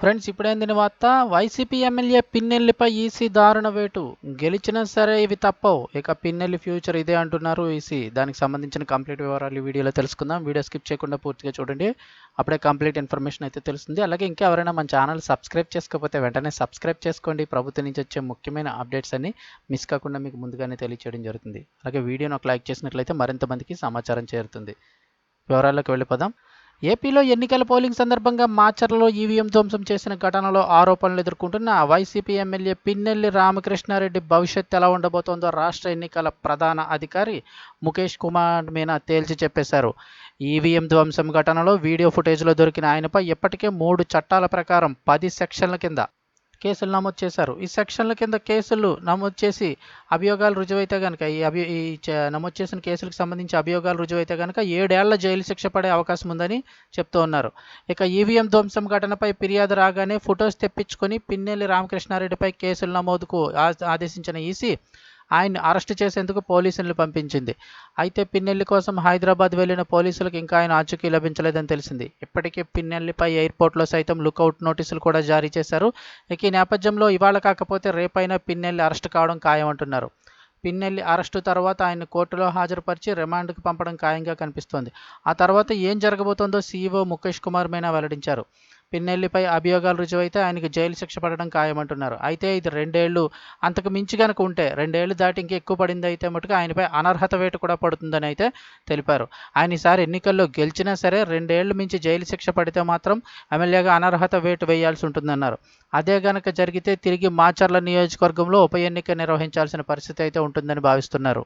Friends ఇప్పుడైందిన వార్త? YCP MLA పిన్నెల్లిపై EC దారుణ వేటు. గెలిచినా సరే ఇవి తప్పవు. ఇక పిన్నెల్లి ఫ్యూచర్ ఇదే అంటున్నారు ఈసీ. దానికి సంబంధించిన కంప్లీట్ వివరాలు వీడియోలో తెలుసుకుందాం. వీడియో స్కిప్ చేయకుండా పూర్తిగా చూడండి. అప్పుడే కంప్లీట్ ఇన్ఫర్మేషన్ అయితే తెలుస్తుంది. అలాగే ఇంకా ఎవరైనా మన ఛానల్ సబ్స్క్రైబ్ చేసుకోకపోతే వెంటనే సబ్స్క్రైబ్ చేసుకోండి. ప్రభుత్వం నుంచి వచ్చే ముఖ్యమైన అప్డేట్స్ అన్ని మిస్ కాకుండా మీకు ముందుగానే తెలియచేయడం జరుగుతుంది. అలాగే వీడియోని ఒక లైక్ చేసినట్లయితే మరింత మందికి సమాచారం చేరుతుంది. వివరాల్లోకి వెళ్ళిపోదాం. ఏపీలో ఎన్నికల పోలింగ్ సందర్భంగా మాచర్లలో ఈవీఎం ధ్వంసం చేసిన ఘటనలో ఆరోపణలు ఎదుర్కొంటున్న వైసీపీ ఎమ్మెల్యే పిన్నెల్లి రామకృష్ణారెడ్డి భవిష్యత్ ఎలా ఉండబోతోందో రాష్ట్ర ఎన్నికల ప్రధాన అధికారి ముఖేష్ కుమార్ మీనా తేల్చి చెప్పేశారు. ఈవీఎం ధ్వంసం ఘటనలో వీడియో ఫుటేజ్లో దొరికిన ఆయనపై ఇప్పటికే మూడు చట్టాల ప్రకారం పది సెక్షన్ల కింద కేసులు నమోదు చేశారు. ఈ సెక్షన్ల కింద కేసులు నమోదు చేసి అభియోగాలు రుజువైతే కనుక ఈ అభి ఈ నమోదు చేసిన కేసులకు సంబంధించి అభియోగాలు రుజువైతే కనుక ఏడేళ్ళ జైలు శిక్ష పడే అవకాశం ఉందని చెప్తూ ఉన్నారు. ఇక ఈవీఎం ధ్వంసం ఘటనపై ఫిర్యాదు రాగానే ఫొటోస్ తెప్పించుకొని పిన్నెల్లి రామకృష్ణారెడ్డిపై కేసులు నమోదుకు ఆదేశించిన ఈసీ ఆయన్ని అరెస్ట్ చేసేందుకు పోలీసులను పంపించింది. అయితే పిన్నెల్లి కోసం హైదరాబాద్ వెళ్ళిన పోలీసులకు ఇంకా ఆయన ఆచూకీ లభించలేదని తెలిసింది. ఇప్పటికే పిన్నెల్లిపై ఎయిర్పోర్ట్లో సైతం లుకౌట్ నోటీసులు కూడా జారీ చేశారు. ఇక ఈ నేపథ్యంలో ఇవాళ కాకపోతే రేపైనా పిన్నెల్లి అరెస్ట్ కావడం ఖాయమంటున్నారు. పిన్నెల్లి అరెస్టు తర్వాత ఆయన కోర్టులో హాజరుపరిచి రిమాండ్కు పంపడం ఖాయంగా కనిపిస్తోంది. ఆ తర్వాత ఏం జరగబోతోందో సీఈఓ ముఖేష్ కుమార్ మీనా వెల్లడించారు. పిన్నెల్లిపై అభియోగాలు రుజువైతే ఆయనకు జైలు శిక్ష పడడం ఖాయమంటున్నారు. అయితే ఇది రెండేళ్ళు అంతకు మించి కనుక ఉంటే రెండేళ్ళు దాటి ఇంకా ఎక్కువ పడింది అయితే మటుకు ఆయనపై అనర్హత వేటు కూడా పడుతుందని అయితే తెలిపారు. ఆయన ఈసారి ఎన్నికల్లో గెలిచినా సరే రెండేళ్ళు మించి జైలు శిక్ష పడితే మాత్రం ఎమ్మెల్యేగా అనర్హత వేటు వేయాల్సి ఉంటుందన్నారు. అదే గనక జరిగితే తిరిగి మాచర్ల నియోజకవర్గంలో ఉప ఎన్నిక నిర్వహించాల్సిన పరిస్థితి అయితే ఉంటుందని భావిస్తున్నారు.